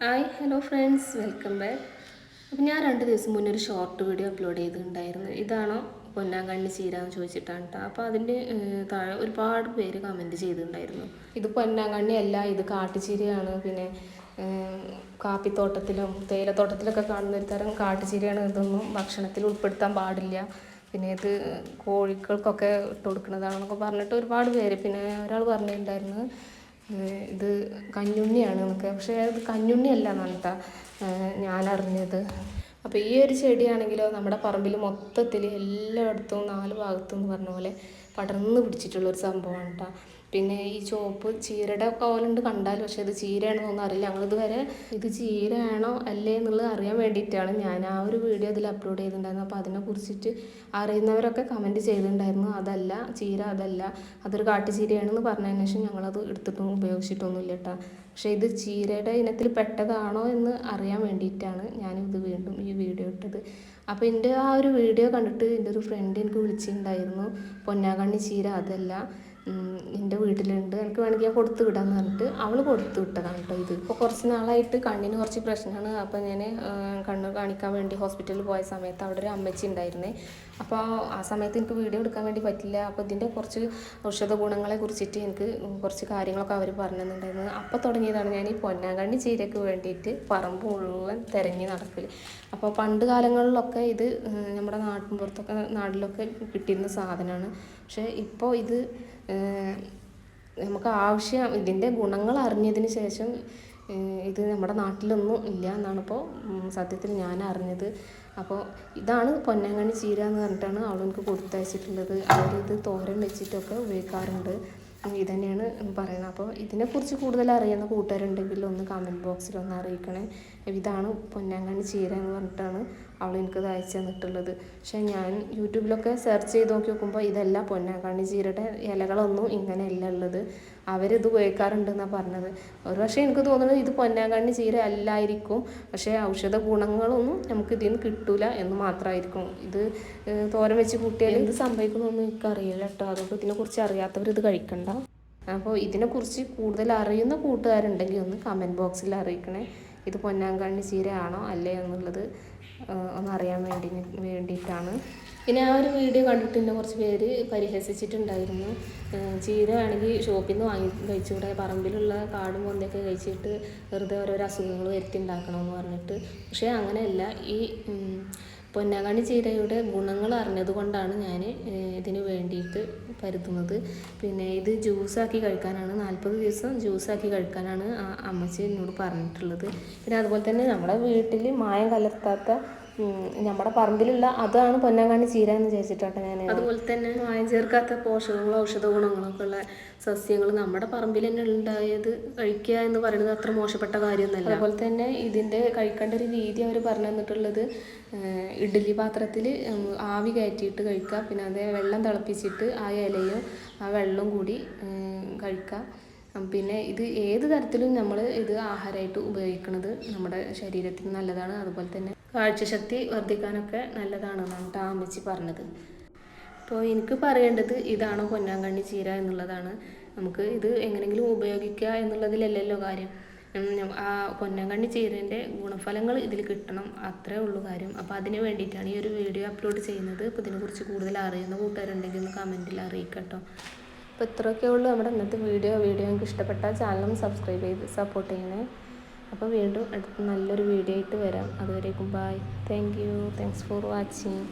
Hi hello friends welcome back അപ്പം ഞാൻ രണ്ട് ദിവസം മുന്നേ ഒരു ഷോർട്ട് വീഡിയോ അപ്ലോഡ് ചെയ്തിട്ടുണ്ടായിരുന്നു. ഇതാണോ പൊന്നാങ്കണ്ണി ചീര എന്ന് ചോദിച്ചിട്ടാണ് കേട്ടോ അപ്പോൾ അതിന്റെ താഴെ ഒരുപാട് പേര് കമന്റ് ചെയ്തിട്ടുണ്ടായിരുന്നു. ഇത് പൊന്നാങ്കണ്ണി അല്ല ഇത് കാട്ടുചീരയാണ്. പിന്നെ കാപ്പിത്തോട്ടത്തിലും തേയിലത്തോട്ടത്തിലൊക്കെ കാണുന്ന ഒരു തരം കാട്ടുചീരയാണ്. ഇതൊന്നും ഭക്ഷണത്തിൽ ഉൾപ്പെടുത്താൻ പാടില്ല. പിന്നെ ഇത് കോഴികൾക്കൊക്കെ ഇട്ട് കൊടുക്കുന്നതാണെന്നൊക്കെ പറഞ്ഞിട്ട് ഒരുപാട് പേര് പിന്നെ ഒരാൾ പറഞ്ഞിട്ടുണ്ടായിരുന്നു ഇത് കഞ്ഞുണ്ണിയാണ് എന്നൊക്കെ. പക്ഷേ അത് കഞ്ഞുണ്ണിയല്ല അല്ല ഞാനറിഞ്ഞത് ഞാൻ അറിഞ്ഞത് അപ്പോൾ ഈ ഒരു ചെടിയാണെങ്കിലോ നമ്മുടെ പറമ്പിൽ മൊത്തത്തിൽ എല്ലായിടത്തും നാല് ഭാഗത്തും എന്ന് പറഞ്ഞ പോലെ പടർന്ന് പിടിച്ചിട്ടുള്ള ഒരു സംഭവമാണ് കേട്ടോ പിന്നെ ഈ ചുവപ്പ് ചീരയുടെ കോലുണ്ട് കണ്ടാൽ പക്ഷേ ഇത് ചീരയാണെന്നൊന്നും അറിയില്ല. ഞങ്ങളിതുവരെ ഇത് ചീരയാണോ അല്ലേ എന്നുള്ളത് അറിയാൻ വേണ്ടിയിട്ടാണ് ഞാൻ ആ ഒരു വീഡിയോ ഇതിൽ അപ്ലോഡ് ചെയ്തിട്ടുണ്ടായിരുന്നു അപ്പോൾ അതിനെ കുറിച്ചിട്ട് അറിയുന്നവരൊക്കെ കമന്റ് ചെയ്തിട്ടുണ്ടായിരുന്നു. അതല്ല ചീര അതല്ല അതൊരു കാട്ടുചീരയാണെന്ന് പറഞ്ഞതിന് ശേഷം ഞങ്ങളത് എടുത്തിട്ടും ഉപയോഗിച്ചിട്ടൊന്നുമില്ല കേട്ടോ പക്ഷേ ഇത് ചീരയുടെ ഇനത്തിൽ പെട്ടതാണോ എന്ന് അറിയാൻ വേണ്ടിയിട്ടാണ് ഞാനിത് വീണ്ടും ഈ വീഡിയോ ഇട്ടത്. അപ്പോൾ എന്റെ ആ ഒരു വീഡിയോ കണ്ടിട്ട് എന്റെ ഒരു ഫ്രണ്ട് എനിക്ക് വിളിച്ചിട്ടുണ്ടായിരുന്നു. പൊന്നാകണ്ണി ചീര അതല്ല. എന്റെ വീട്ടിലുണ്ട്. എനിക്ക് വേണമെങ്കിൽ ഞാൻ കൊടുത്തു വിടാന്ന് പറഞ്ഞിട്ട് അവൾ കൊടുത്തു വിട്ടതാണ് കേട്ടോ ഇത്. ഇപ്പോൾ കുറച്ച് നാളായിട്ട് കണ്ണിന് കുറച്ച് പ്രശ്നമാണ്. അപ്പോൾ ഞാൻ കണ്ണ് കാണിക്കാൻ വേണ്ടി ഹോസ്പിറ്റലിൽ പോയ സമയത്ത് അവിടെ ഒരു അമ്മച്ചി ഉണ്ടായിരുന്നേ. അപ്പോൾ ആ സമയത്ത് എനിക്ക് വീഡിയോ എടുക്കാൻ വേണ്ടി പറ്റില്ല. അപ്പോൾ ഇതിന്റെ കുറച്ച് ഔഷധ ഗുണങ്ങളെ കുറിച്ചിട്ട് എനിക്ക് കുറച്ച് കാര്യങ്ങളൊക്കെ അവർ പറഞ്ഞു തന്നിട്ടുണ്ടായിരുന്നു അപ്പോൾ തുടങ്ങിയതാണ് ഞാൻ ഈ പൊന്നാങ്കണ്ണി ചീരയ്ക്ക് വേണ്ടിയിട്ട് പറമ്പ് മുഴുവൻ തിരഞ്ഞ് നടക്കൽ അപ്പോൾ പണ്ട് കാലങ്ങളിലൊക്കെ ഇത് നമ്മുടെ നാട്ടിൻപുറത്തൊക്കെ നാട്ടിലൊക്കെ കിട്ടിയിരുന്ന സാധനമാണ്. പക്ഷേ ഇപ്പോൾ ഇത് നമുക്ക് ആവശ്യം ഇതിന്റെ ഗുണങ്ങൾ അറിഞ്ഞതിന് ശേഷം ഇത് നമ്മുടെ നാട്ടിലൊന്നും ഇല്ല എന്നാണ് ഇപ്പോൾ സത്യത്തിൽ ഞാൻ അറിഞ്ഞത്. അപ്പോൾ ഇതാണ് പൊന്നാങ്കണ്ണി ചീര എന്ന് പറഞ്ഞിട്ടാണ് അവൾ എനിക്ക് കൊടുത്തയച്ചിട്ടുള്ളത് അവരിത് തോരൻ വെച്ചിട്ടൊക്കെ ഉപയോഗിക്കാറുണ്ട്. ഇത് തന്നെയാണ് പറയുന്നത്. അപ്പോൾ ഇതിനെക്കുറിച്ച് കൂടുതൽ അറിയുന്ന കൂട്ടുകാരുണ്ടെങ്കിൽ ഒന്ന് കമന്റ് ബോക്സിൽ ഒന്ന് അറിയിക്കണേ. ഇതാണ് പൊന്നാങ്കണ്ണി ചീര എന്ന് പറഞ്ഞിട്ടാണ് അവൾ എനിക്ക് അയച്ചു തന്നിട്ടുള്ളത്. പക്ഷേ ഞാൻ യൂട്യൂബിലൊക്കെ സെർച്ച് ചെയ്ത് നോക്കി നോക്കുമ്പോൾ ഇതല്ല പൊന്നാങ്കണ്ണി ചീരയുടെ ഇലകളൊന്നും ഇങ്ങനെയല്ല ഉള്ളത്. അവരിത് ഉപയോഗിക്കാറുണ്ടെന്നാണ് പറഞ്ഞത്. ഒരു പക്ഷേ എനിക്ക് തോന്നുന്നത് ഇത് പൊന്നാങ്കണ്ണി ചീര അല്ലായിരിക്കും. പക്ഷേ ഔഷധ ഗുണങ്ങളൊന്നും നമുക്ക് ഇതിൽ നിന്ന് കിട്ടൂല എന്ന് മാത്രമായിരിക്കും ഇത് തോരം തോരൻ വെച്ച് കൂട്ടിയാൽ എന്ത് സംഭവിക്കുന്നൊന്നും എനിക്കറിയില്ല കേട്ടോ. അതുകൊണ്ട് ഇതിനെക്കുറിച്ച് അറിയാത്തവർ ഇത് കഴിക്കണ്ട. അപ്പോൾ ഇതിനെക്കുറിച്ച് കൂടുതൽ അറിയുന്ന കൂട്ടുകാരുണ്ടെങ്കിൽ ഒന്ന് കമന്റ് ബോക്സിൽ അറിയിക്കണേ. ഇത് പൊന്നാങ്കണ്ണി ചീരയാണോ അല്ലേ എന്നുള്ളത്. ഒന്ന് അറിയാൻ വേണ്ടി വേണ്ടിയിട്ടാണ്. പിന്നെ ആ ഒരു വീഡിയോ കണ്ടിട്ട് എന്നെ കുറച്ച് പേര് പരിഹസിച്ചിട്ടുണ്ടായിരുന്നു. ചീര ആണെങ്കിൽ ഷോപ്പിൽ നിന്ന് വാങ്ങി കഴിച്ചുകൂടെ പറമ്പിലുള്ള കാടും പൊന്തൊക്കെ കഴിച്ചിട്ട് വെറുതെ ഓരോരോ അസുഖങ്ങൾ വരുത്തി ഉണ്ടാക്കണമെന്ന് പറഞ്ഞിട്ട്. പക്ഷേ അങ്ങനെയല്ല. ഈ പൊന്നാങ്കണ്ണി ചീരയുടെ ഗുണങ്ങൾ അറിഞ്ഞതുകൊണ്ടാണ് ഞാൻ ഇതിന് വേണ്ടിയിട്ട് കരുതുന്നത് പിന്നെ ഇത് ജ്യൂസാക്കി കഴിക്കാനാണ് നാൽപ്പത് ദിവസം ജ്യൂസാക്കി കഴിക്കാനാണ് അമ്മച്ചി എന്നോട് പറഞ്ഞിട്ടുള്ളത്. പിന്നെ അതുപോലെ തന്നെ നമ്മുടെ വീട്ടിൽ മായം കലർത്താത്ത നമ്മുടെ പറമ്പിലുള്ള അതാണ് പൊന്നാങ്കണ്ണി ചീര എന്ന് വിചാരിച്ചിട്ടോട്ടെ ഞാൻ അതുപോലെ തന്നെ മായം ചേർക്കാത്ത പോഷകങ്ങളും ഔഷധ ഗുണങ്ങളൊക്കെ ഉള്ള സസ്യങ്ങൾ നമ്മുടെ പറമ്പിൽ തന്നെ ഉണ്ടായത് കഴിക്കുക എന്ന് പറയുന്നത് അത്ര മോശപ്പെട്ട കാര്യമൊന്നുമല്ല. അതുപോലെ തന്നെ ഇതിന്റെ കഴിക്കേണ്ട ഒരു രീതി അവർ പറഞ്ഞു തന്നിട്ടുള്ളത് ഇഡ്ഡലി പാത്രത്തിൽ ആവി കയറ്റിയിട്ട് കഴിക്കുക പിന്നെ അതേ വെള്ളം തിളപ്പിച്ചിട്ട് ആ ഇലയും ആ വെള്ളവും കൂടി കഴിക്കുക പിന്നെ ഇത് ഏത് തരത്തിലും നമ്മൾ ഇത് ആഹാരമായിട്ട് ഉപയോഗിക്കുന്നത് നമ്മുടെ ശരീരത്തിന് നല്ലതാണ്. അതുപോലെ തന്നെ കാഴ്ചശക്തി വർദ്ധിക്കാനൊക്കെ നല്ലതാണെന്നാണ് കേട്ടോ അമ്മച്ചി പറഞ്ഞത്. അപ്പോൾ എനിക്ക് പറയേണ്ടത് ഇതാണ് പൊന്നാങ്കണ്ണി ചീര എന്നുള്ളതാണ്. നമുക്ക് ഇത് എങ്ങനെയെങ്കിലും ഉപയോഗിക്കുക എന്നുള്ളതിലല്ലല്ലോ കാര്യം. ആ പൊന്നാങ്കണ്ണി ചീരേന്റെ ഗുണഫലങ്ങൾ ഇതിൽ കിട്ടണം അത്രേ ഉള്ളൂ കാര്യം. അപ്പോൾ അതിന് വേണ്ടിയിട്ടാണ് ഈ ഒരു വീഡിയോ അപ്ലോഡ് ചെയ്യുന്നത്. അപ്പോൾ ഇതിനെക്കുറിച്ച് കൂടുതൽ അറിയുന്ന കൂട്ടുകാരുണ്ടെങ്കിൽ ഒന്ന് കമന്റിൽ അറിയിക്കട്ടോ. അപ്പോൾ ഇത്രയൊക്കെ ഉള്ളൂ നമ്മുടെ ഇന്നത്തെ വീഡിയോ. വീഡിയോ നിങ്ങൾക്ക് ഇഷ്ടപ്പെട്ടാൽ ചാനലും സബ്സ്ക്രൈബ് ചെയ്ത് സപ്പോർട്ട് ചെയ്യണേ. അപ്പോൾ വീണ്ടും അടുത്ത നല്ലൊരു വീഡിയോ ആയിട്ട് വരാം. അതുവരേക്കും bye thank you thanks for watching